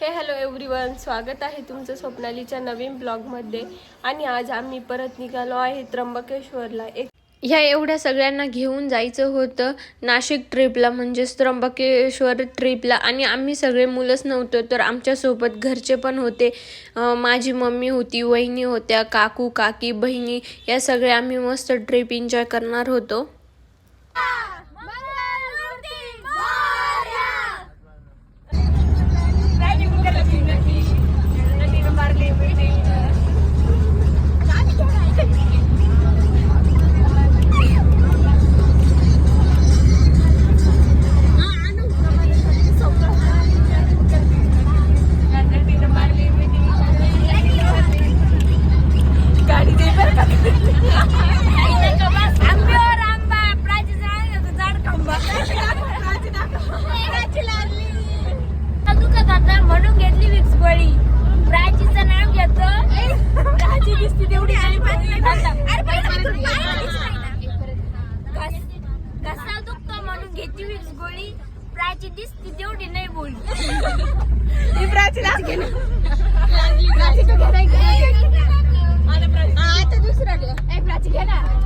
हे hello everyone स्वागत आहे तुमचं स्वप्नालीच्या नवीन ब्लॉगमध्ये. आणि आज आम्ही परत निघालो आहे त्र्यंबकेश्वरला. एक ह्या एवढ्या सगळ्यांना घेऊन जायचं होतं नाशिक ट्रिपला म्हणजेच त्र्यंबकेश्वर ट्रिपला आणि आम्ही सगळे मुलंच नव्हतो तर आमच्यासोबत घरचे पण होते. माझी मम्मी होती वहिनी होत्या काकू काकी बहिणी या सगळ्या आम्ही मस्त ट्रिप एन्जॉय करणार होतो. Iya,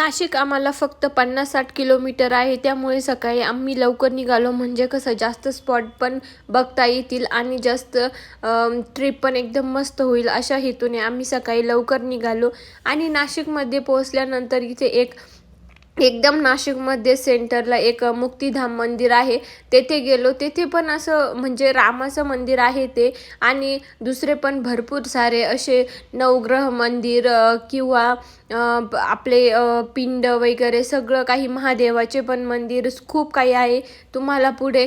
नाशिक आम्हाला फक्त पन्नास साठ किलोमीटर आहे. त्यामुळे सकाळी आम्ही लवकर निघालो. म्हणजे कसं जास्त स्पॉट पण बघता येतील आणि जास्त ट्रिप पण एकदम मस्त होईल अशा हेतूने आम्ही सकाळी लवकर निघालो. आणि नाशिकमध्ये पोहोचल्यानंतर इथे एक एकदम नाशिकमध्ये सेंटरला एक मुक्तिधाम मंदिर आहे. तेथे गेलो. तेथे पण असं म्हणजे रामाचं मंदिर आहे ते. आणि दुसरे पण भरपूर सारे असे नवग्रह मंदिर किंवा आपले पिंड वगैरे सगळं काही महादेवाचे पण मंदिर खूप काही आहे. तुम्हाला पुढे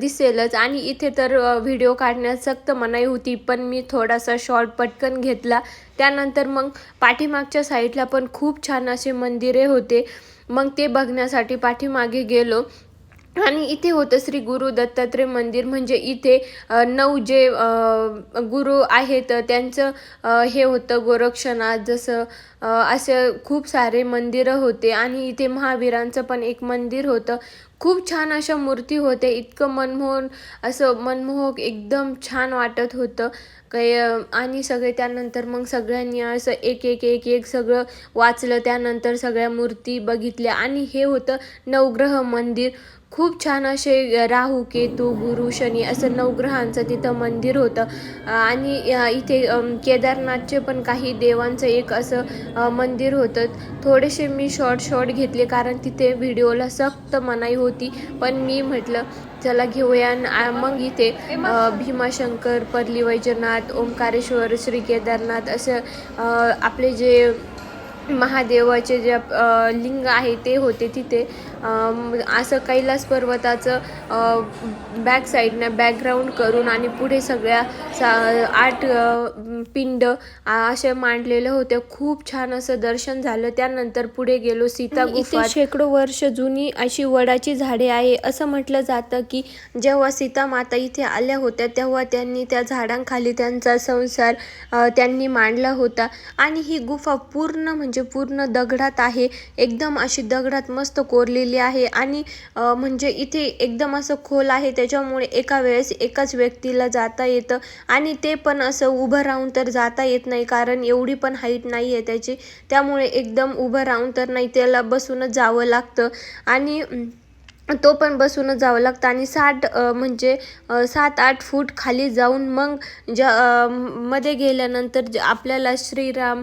दिसेलच. आणि इथे तर व्हिडिओ काढण्यास सक्त मनाई होती पण मी थोडासा शॉर्ट पटकन घेतला. त्यानंतर मग पाठीमागच्या साईडला पण खूप छान असे मंदिरे होते. मग ते बघण्यासाठी पाठीमागे गेलो. आणि इथे होतं श्री गुरु दत्तात्रय मंदिर. म्हणजे इथे नऊ जे गुरु आहेत त्यांचं हे होतं गोरक्षनाथ. जसं असे खूप सारे मंदिरं होते. आणि इथे महावीरांचं पण एक मंदिर होतं. खूप छान अशा मूर्ती होत्या. इतकं मनमोहन असं मनमोहक एकदम छान वाटत होतं. काही आणि सगळे त्यानंतर मग सगळ्यांनी असं एक एक एक एक सगळं वाचलं. त्यानंतर सगळ्या मूर्ती बघितल्या. आणि हे होतं नवग्रह मंदिर. खूप छान असे राहू केतू गुरु शनी असं नवग्रहांचं तिथं मंदिर होतं. आणि इथे केदारनाथचे पण काही देवांचं एक असं मंदिर होतं. थोडेसे मी शॉर्ट शॉर्ट घेतले कारण तिथे व्हिडिओला सक्त मनाई होती. पण मी म्हटलं चला घेऊया. मग इथे भीमाशंकर परली वैजनाथ ओंकारेश्वर श्री केदारनाथ असं आपले जे महादेवाचे जे लिंग आहे ते होते तिथे. असं कैलास पर्वताचं बॅक साईडनं बॅकग्राऊंड करून आणि पुढे सगळ्या सा आठ पिंड असे मांडलेले होते. खूप छान असं दर्शन झालं. त्यानंतर पुढे गेलो सीता गुफा शेकडो वर्ष जुनी अशी वडाची झाडे आहे. असं म्हटलं जातं की जेव्हा सीता माता इथे आल्या होत्या तेव्हा त्यांनी त्या झाडांखाली त्यांचा संसार त्यांनी मांडला होता. आणि ही गुफा पूर्ण म्हणजे म्हणजे पूर्ण दगडात आहे. एकदम अशी दगडात मस्त कोरलेली आहे आणि म्हणजे इथे एकदम असं खोल आहे. त्याच्यामुळे एका वेळेस एकाच व्यक्तीला जाता येतं आणि ते पण असं उभं राहून तर जाता येत नाही कारण एवढी पण हाईट नाही आहे त्याची. त्यामुळे एकदम उभं राहून तर नाही त्याला बसूनच जावं लागतं. आणि तो पण बसूनच जावं लागतं आणि साठ म्हणजे सात आठ फूट खाली जाऊन मग ज्या मध्ये गेल्यानंतर ज आपल्याला श्रीराम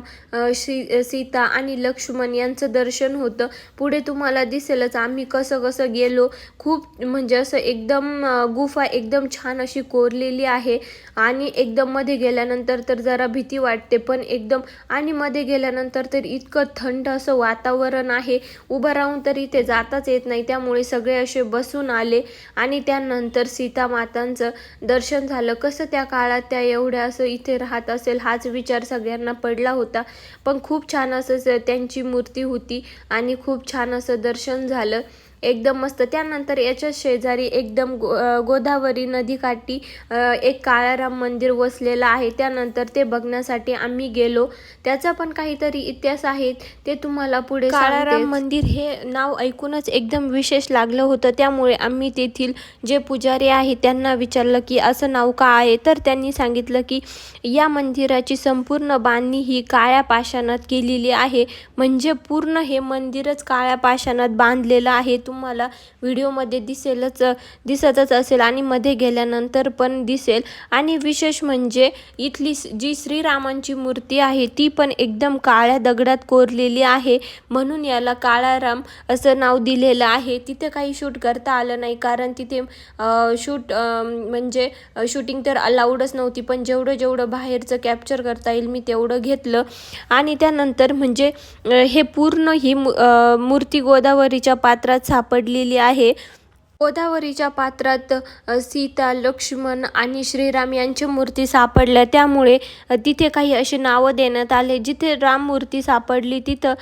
श्री सीता आणि लक्ष्मण यांचं दर्शन होतं. पुढे तुम्हाला दिसेलच आम्ही कसं कसं गेलो. खूप म्हणजे असं एकदम गुफा एकदम छान अशी कोरलेली आहे. आणि एकदम मध्ये गेल्यानंतर तर जरा भीती वाटते पण एकदम आणि मध्ये गेल्यानंतर तर इतकं थंड असं वातावरण आहे. उभं राहून तर इथे जाताच येत नाही त्यामुळे सगळं असे बसून आले आणि त्यानंतर सीता मातांचं दर्शन झालं. कसं त्या काळात त्या एवढ्या असं इथे राहत असेल हाच विचार सगळ्यांना पडला होता. पण खूप छान असं त्यांची मूर्ती होती आणि खूप छान असं दर्शन झालं. एकदम मस्त. त्यानंतर याच्या शेजारी एकदम गो गोदावरी नदीकाठी एक काळाराम मंदिर वसलेलं आहे. त्यानंतर ते बघण्यासाठी आम्ही गेलो. त्याचा पण काहीतरी इतिहास आहे. ते तुम्हाला पुढे काळाराम मंदिर हे नाव ऐकूनच एकदम विशेष लागलं होतं. त्यामुळे आम्ही तेथील जे पुजारी आहे त्यांना विचारलं की असं नाव का आहे? तर त्यांनी सांगितलं की या मंदिराची संपूर्ण बांधणी ही काळ्या पाषाणात केलेली आहे. म्हणजे पूर्ण हे मंदिरच काळ्या पाषाणात बांधलेलं आहे. तुम्हाला व्हिडिओमध्ये दिसेलच दिसतच असेल आणि मध्ये गेल्यानंतर पण दिसेल. आणि विशेष म्हणजे इथली जी श्रीरामांची मूर्ती आहे ती पण एकदम काळ्या दगडात कोरलेली आहे. म्हणून याला काळाराम असं नाव दिलेलं आहे. तिथे काही शूट करता आलं नाही कारण तिथे शूट म्हणजे शूटिंग तर अलाउडच नव्हती पण जेवढं जेवढं बाहेरचं कॅप्चर करता येईल मी तेवढं घेतलं. आणि त्यानंतर म्हणजे हे पूर्ण ही मू- मूर्ती गोदावरीच्या पात्रात सापडलेली आहे. गोदावरीच्या पात्रात सीता लक्ष्मण आणि श्रीराम यांच्या मूर्ती सापडल्या. त्यामुळे तिथे काही असे नावं देण्यात आले. जिथे राम मूर्ती सापडली तिथं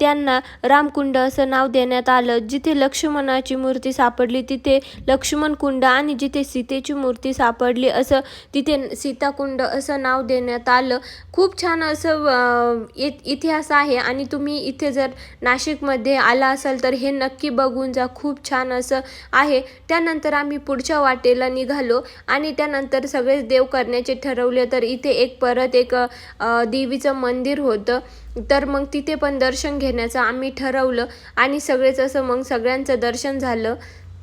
त्यांना रामकुंड असं नाव देण्यात आलं. जिथे लक्ष्मणाची मूर्ती सापडली तिथे लक्ष्मण कुंड आणि जिथे सीतेची मूर्ती सापडली असं तिथे सीताकुंड असं नाव देण्यात आलं. खूप छान असं इत इतिहास आहे आणि तुम्ही इथे जर नाशिकमध्ये आला असाल तर हे नक्की बघून जा. खूप छान असं आहे. त्यानंतर आम्ही पुढच्या वाटेला निघालो आणि त्यानंतर सगळेच देव करण्याचे ठरवले. तर इथे एक परत एक देवीचं मंदिर होतं. तर मग तिथे पण दर्शन घेण्याचं आम्ही ठरवलं आणि सगळेच असं मग सगळ्यांचं दर्शन झालं.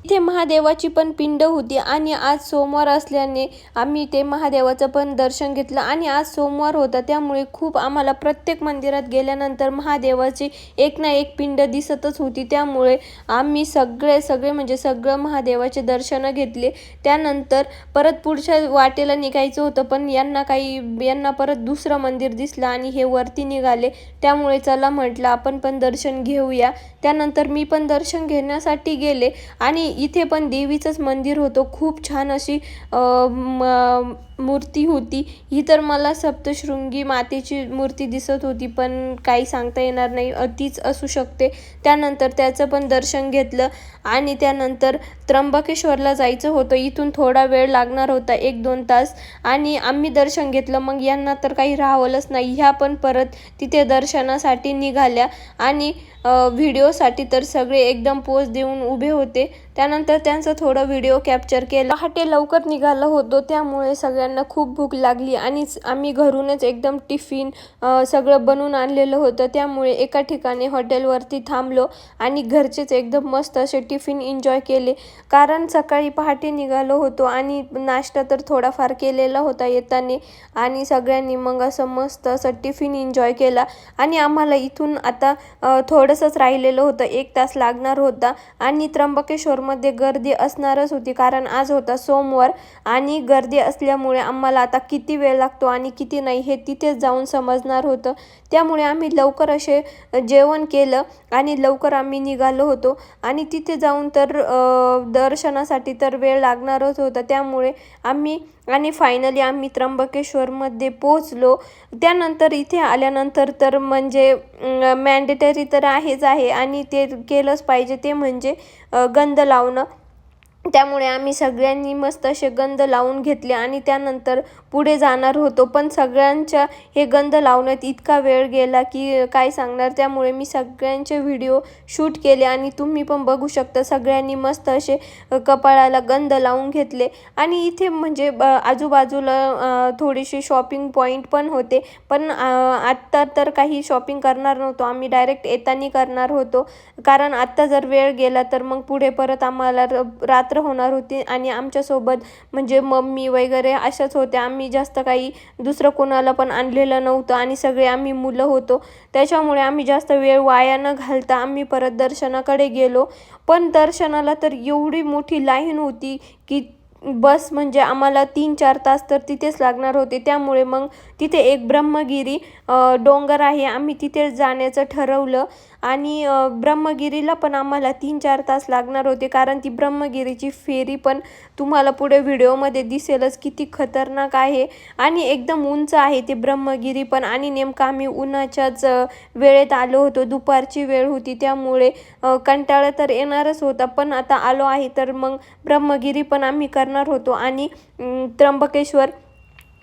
इथे महादेवाची पण पिंड होती आणि आज सोमवार असल्याने आम्ही ते महादेवाचं पण दर्शन घेतलं आणि आज सोमवार होता त्यामुळे खूप आम्हाला प्रत्येक मंदिरात गेल्यानंतर महादेवाची एक ना एक पिंड दिसतच होती. त्यामुळे आम्ही सगळे सगळे म्हणजे सगळं महादेवाचे दर्शनं घेतले. त्यानंतर परत पुढच्या वाटेला निघायचं होतं पण यांना काही यांना परत दुसरं मंदिर दिसलं आणि हे वरती निघाले. त्यामुळे चला म्हटलं आपण पण दर्शन घेऊया. त्यानंतर मी पण दर्शन घेण्यासाठी गेले आणि इथे पण देवीचंच मंदिर होतं. खूप छान अशी म- मूर्ती होती. ही तर मला सप्तशृंगी मातेची मूर्ती दिसत होती पण काही सांगता येणार नाही. तीच असू शकते. त्यानंतर त्याचं पण दर्शन घेतलं आणि त्यानंतर त्र्यंबकेश्वरला जायचं होतं. इथून थोडा वेळ लागणार होता एक दोन तास. आणि आम्ही दर्शन घेतलं. मग यांना तर काही राहावलंच नाही. ह्या पण परत तिथे दर्शनासाठी निघाल्या आणि व्हिडिओसाठी तर सगळे एकदम पोज देऊन उभे होते. त्यानंतर त्यांचं थोडं व्हिडिओ कॅप्चर केला. पहाटे लवकर निघालं होतो. त्यामुळे सगळ्यांना खूप भूक लागली आणि आम्ही घरूनच एकदम टिफिन सगळं बनवून आणलेलं होतं. त्यामुळे एका ठिकाणी हॉटेलवरती थांबलो आणि घरचेच एकदम मस्त असे टिफिन एन्जॉय केले. कारण सकाळी पहाटे निघालो होतो आणि नाश्ता तर थोडाफार केलेला होता येताना आणि सगळ्यांनी मग असं मस्त असं टिफिन एन्जॉय केला. आणि आम्हाला इथून आता थोडंसंच राहिलेलं होतं. एक तास लागणार होता आणि त्र्यंबकेश्वरमध्ये गर्दी असणारच होती कारण आज होता सोमवार आणि गर्दी असल्यामुळे त्यामुळे आम्हाला आता किती वेळ लागतो आणि किती नाही हे तिथेच जाऊन समजणार होतं. त्यामुळे आम्ही लवकर असे जेवण केलं आणि लवकर आम्ही निघालो होतो. आणि तिथे जाऊन तर दर्शनासाठी तर वेळ लागणारच होता. त्यामुळे आम्ही आणि फायनली आम्ही त्र्यंबकेश्वरमध्ये पोचलो त्यानंतर इथे आल्यानंतर तर म्हणजे मॅन्डेटरी तर आहेच आहे आणि ते केलंच पाहिजे. ते म्हणजे गंध लावणं. त्यामुळे आम्ही सगळ्यांनी मस्त असे गंध लावून घेतले आणि त्यानंतर पुढे जाणार होतो. पण सगळ्यांच्या हे गंध लावण्यात इतका वेळ गेला की काय सांगणार? त्यामुळे मी सगळ्यांचे व्हिडिओ शूट केले आणि तुम्ही पण बघू शकता. सगळ्यांनी मस्त असे कपाळाला गंध लावून घेतले. आणि इथे म्हणजे ब- आजूबाजूला थोडीशी शॉपिंग पॉईंट पण होते. पण आत्ता तर काही शॉपिंग करणार नव्हतो. आम्ही डायरेक्ट येताना करणार होतो. कारण आत्ता जर वेळ गेला तर मग पुढे परत आम्हाला र- रात्र होणार होती. आणि आमच्यासोबत म्हणजे मम्मी वगैरे अशाच होत्या. आम्ही आम्ही जास्त काही दुसरं कोणाला पण आणलेलं नव्हतं आणि सगळे आम्ही मुलं होतो. त्याच्यामुळे आम्ही जास्त वेळ वाया न घालता आम्ही परत दर्शनाकडे गेलो. पण दर्शनाला तर एवढी मोठी लाईन होती की बस म्हणजे आम्हाला तीन चार तास तर तिथेच लागणार होते. त्यामुळे मग तिथे एक ब्रह्मगिरी डोंगर आहे. आम्ही तिथे जाण्याचं ठरवलं. आणि ब्रह्मगिरीला पण आम्हाला तीन चार तास लागणार होते. कारण ती ब्रह्मगिरीची फेरी पण तुम्हाला पुढे व्हिडिओमध्ये दिसेलच किती खतरनाक आहे. आणि एकदम उंच आहे ते ब्रह्मगिरी पण. आणि नेमकं आम्ही उन्हाच्याच वेळेत आलो होतो. दुपारची वेळ होती. त्यामुळे कंटाळा तर येणारच होता. पण आता आलो आहे तर मग ब्रह्मगिरी पण आम्ही करणार होतो. आणि त्र्यंबकेश्वर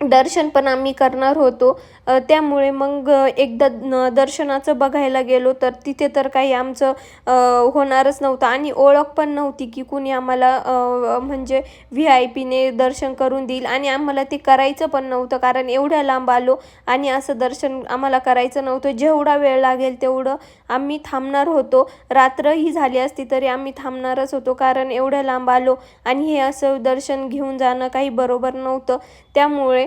दर्शन पण आम्ही करणार होतो. त्यामुळे मग एकदा दर्शनाचं बघायला गेलो तर तिथे तर काही आमचं होणारच नव्हतं. आणि ओळख पण नव्हती की कुणी आम्हाला म्हणजे व्ही आय पीने दर्शन करून देईल. आणि आम्हाला ते करायचं पण नव्हतं कारण एवढ्या लांब आलो आणि असं दर्शन आम्हाला करायचं नव्हतं. जेवढा वेळ लागेल तेवढं आम्ही थांबणार होतो. रात्रही झाली असती तरी आम्ही थांबणारच होतो कारण एवढ्या लांब आलो आणि हे असं दर्शन घेऊन जाणं काही बरोबर नव्हतं. त्यामुळे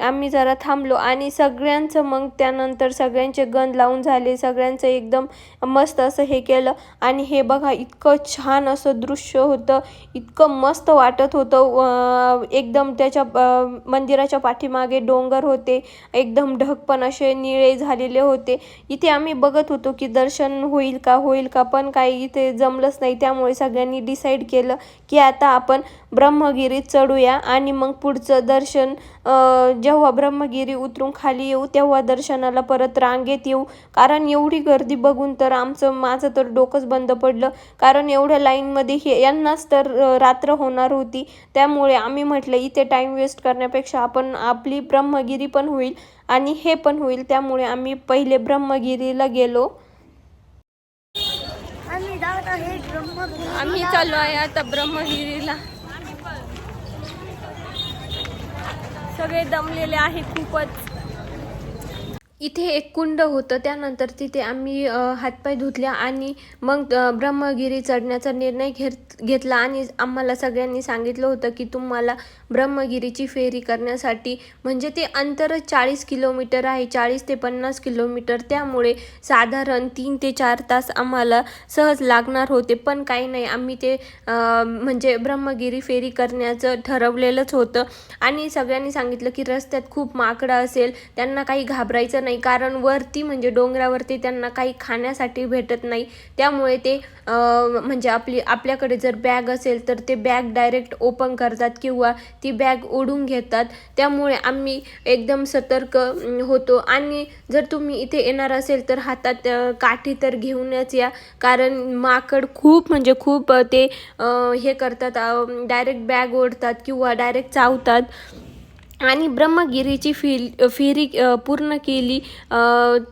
आम्ही जरा थांबलो आणि सगळ्यांचं मग त्यानंतर सगळ्यांचे गंध लावून झाले सगळ्यांचं एकदम मस्त असं हे केलं. आणि हे बघा इतकं छान असं दृश्य होतं इतकं मस्त वाटत होतं. एकदम त्याच्या मंदिराच्या पाठीमागे डोंगर होते एकदम ढग पण असे निळे झालेले होते. इथे आम्ही बघत होतो की दर्शन होईल का होईल का पण काही इथे जमलंच नाही. त्यामुळे सगळ्यांनी डिसाईड केलं की आता आपण ब्रह्मगिरीत चढूया आणि मग पुढचं दर्शन जेव्हा ब्रह्मगिरी उतरून खाली येऊ तेव्हा दर्शनाला परत रांगेत येऊ. कारण एवढी गर्दी बघून तर आमचं माझं तर डोकंच बंद पडलं. कारण एवढ्या लाईनमध्ये हे यांनाच तर रात्र होणार होती. त्यामुळे आम्ही म्हटलं इथे टाईम वेस्ट करण्यापेक्षा आपण आपली ब्रह्मगिरी पण होईल आणि हे पण होईल. त्यामुळे आम्ही पहिले ब्रह्मगिरीला गेलो. आम्ही चाललो आहे आता ब्रह्मगिरीला. सगळे दमलेले आहे खूपच. इथे एक कुंड होतं. त्यानंतर तिथे आम्ही हातपाय धुतल्या आणि मग ब्रह्मगिरी चढण्याचा निर्णय घेत घेतला. आणि आम्हाला सगळ्यांनी सांगितलं होतं की तुम्हाला ब्रह्मगिरीची फेरी करण्यासाठी म्हणजे ते अंतर चाळीस किलोमीटर आहे. चाळीस ते पन्नास किलोमीटर. त्यामुळे साधारण तीन ते चार तास आम्हाला सहज लागणार होते. पण काही नाही आम्ही ते म्हणजे ब्रह्मगिरी फेरी करण्याचं ठरवलेलंच होतं. आणि सगळ्यांनी सांगितलं की रस्त्यात खूप माकडं असेल त्यांना काही घाबरायचं नाही. कारण वरती म्हणजे डोंगरावरती त्यांना काही खाण्यासाठी भेटत नाही. त्यामुळे ते म्हणजे आपली आपल्याकडे जर बॅग असेल तर ते बॅग डायरेक्ट ओपन करतात किंवा ती बॅग ओढून घेतात. त्यामुळे आम्ही एकदम सतर्क होतो. आणि जर तुम्ही इथे येणार असेल तर हातात काठी तर घेऊनच या. कारण माकड खूप म्हणजे खूप ते हे करतात डायरेक्ट बॅग ओढतात किंवा डायरेक्ट चावतात. आणि ब्रह्मगिरीची फील फेरी पूर्ण केली.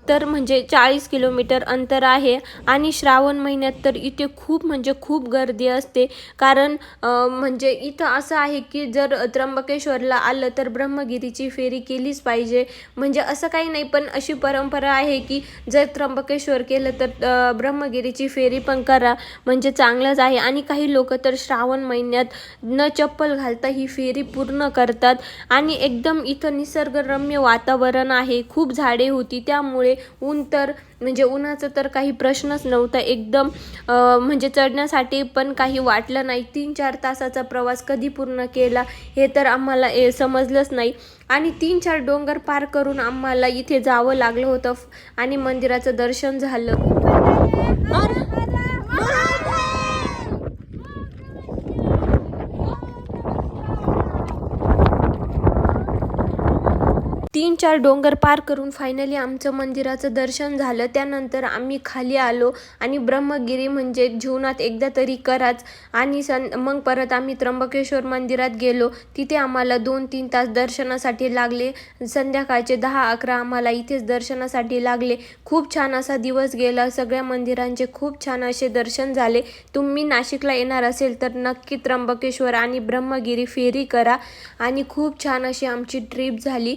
तर म्हणजे चाळीस किलोमीटर अंतर आहे. आणि श्रावण महिन्यात तर इथे खूप म्हणजे खूप गर्दी असते. कारण म्हणजे इथं असं आहे की जर त्र्यंबकेश्वरला आलं तर ब्रह्मगिरीची फेरी केलीच पाहिजे. म्हणजे असं काही नाही पण अशी परंपरा आहे की जर त्र्यंबकेश्वर केलं तर ब्रह्मगिरीची फेरी पण करा. म्हणजे चांगलंच आहे. आणि काही लोक तर श्रावण महिन्यात न चप्पल घालता ही फेरी पूर्ण करतात. आणि एकदम इथं निसर्गरम्य वातावरण आहे. खूप झाडे होती. त्यामुळे ऊन तर म्हणजे उन्हाचं तर काही प्रश्नच नव्हता. एकदम म्हणजे चढण्यासाठी पण काही वाटलं नाही. तीन चार तासाचा प्रवास कधी पूर्ण केला हे तर आम्हाला ए, समजलंच नाही. आणि तीन चार डोंगर पार करून आम्हाला इथे जावं लागलं होतं. आणि मंदिराचं दर्शन झालं. तीन चार डोंगर पार करून फायनली आमचं मंदिराचं दर्शन झालं. त्यानंतर आम्ही खाली आलो आणि ब्रह्मगिरी म्हणजे जीवनात एकदा तरी कराच. आणि सं मग परत आम्ही त्र्यंबकेश्वर मंदिरात गेलो. तिथे आम्हाला दोन तीन तास दर्शनासाठी लागले. संध्याकाळचे दहा अकरा आम्हाला इथेच दर्शनासाठी लागले. खूप छान असा दिवस गेला. सगळ्या मंदिरांचे खूप छान असे दर्शन झाले. तुम्ही नाशिकला येणार असेल तर नक्की त्र्यंबकेश्वर आणि ब्रह्मगिरी फेरी करा. आणि खूप छान अशी आमची ट्रिप झाली.